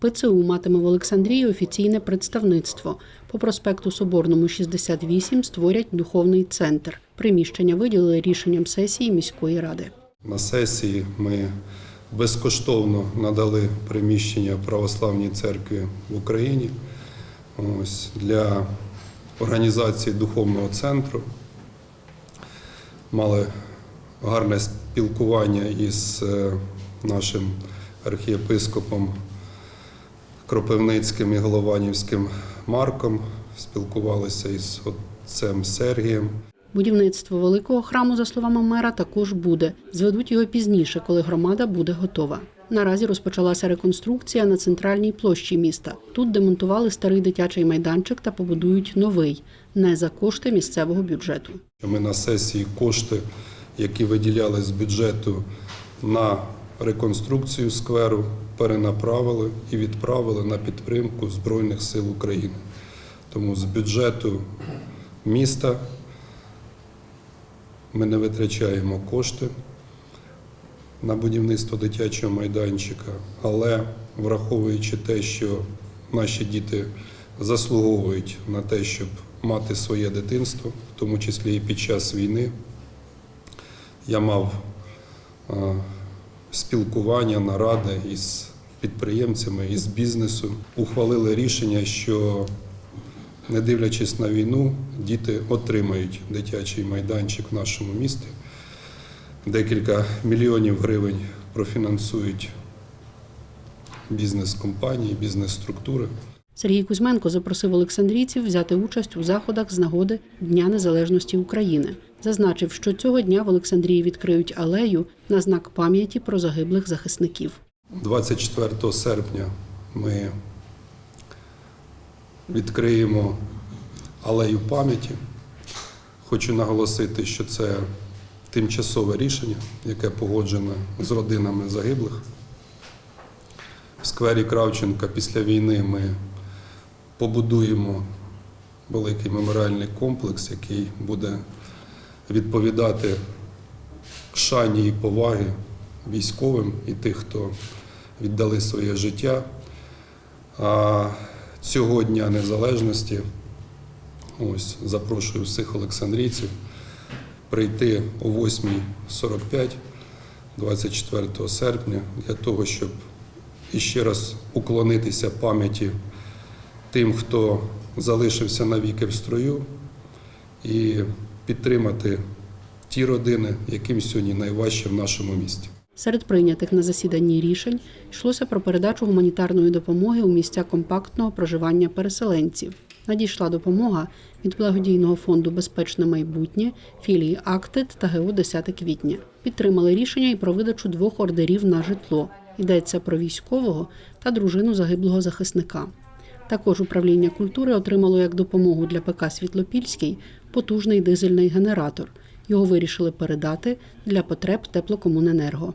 ПЦУ матиме в Олександрії офіційне представництво. По проспекту Соборному 68 створять духовний центр. Приміщення виділили рішенням сесії міської ради. На сесії ми безкоштовно надали приміщення Православній церкві в Україні ось, для організації духовного центру. Мали гарне спілкування із е, нашим архієпископом Кропивницьким і Голованівським Марком, спілкувалися із отцем Сергієм. Будівництво великого храму, за словами мера, також буде. Зведуть його пізніше, коли громада буде готова. Наразі розпочалася реконструкція на центральній площі міста. Тут демонтували старий дитячий майданчик та побудують новий, не за кошти місцевого бюджету. Ми на сесії кошти, які виділяли з бюджету на реконструкцію скверу, перенаправили і відправили на підтримку Збройних сил України. Тому з бюджету міста ми не витрачаємо кошти на будівництво дитячого майданчика, але враховуючи те, що наші діти заслуговують на те, щоб мати своє дитинство, в тому числі і під час війни, я мав спілкування, наради із підприємцями, із бізнесу. Ухвалили рішення, що не дивлячись на війну, діти отримають дитячий майданчик в нашому місті. Декілька мільйонів гривень профінансують бізнес-компанії, бізнес-структури. Сергій Кузьменко запросив олександрійців взяти участь у заходах з нагоди Дня Незалежності України. Зазначив, що цього дня в Олександрії відкриють алею на знак пам'яті про загиблих захисників. 24 серпня ми відкриємо алею пам'яті. Хочу наголосити, що це тимчасове рішення, яке погоджено з родинами загиблих. В сквері Кравченка після війни ми побудуємо великий меморіальний комплекс, який буде відповідати шані і поваги військовим і тих, хто віддали своє життя. А цього Дня Незалежності ось, запрошую всіх олександрійців прийти о 8.45 24 серпня для того, щоб іще раз уклонитися пам'яті тим, хто залишився навіки в строю, і підтримати ті родини, яким сьогодні найважче в нашому місті. Серед прийнятих на засіданні рішень йшлося про передачу гуманітарної допомоги у місця компактного проживання переселенців. Надійшла допомога від благодійного фонду Безпечне майбутнє, філії Актит та ГО 10 квітня. Підтримали рішення і про видачу двох ордерів на житло. Йдеться про військового та дружину загиблого захисника. Також управління культури отримало як допомогу для ПК Світлопільський потужний дизельний генератор. Його вирішили передати для потреб теплокомуненерго.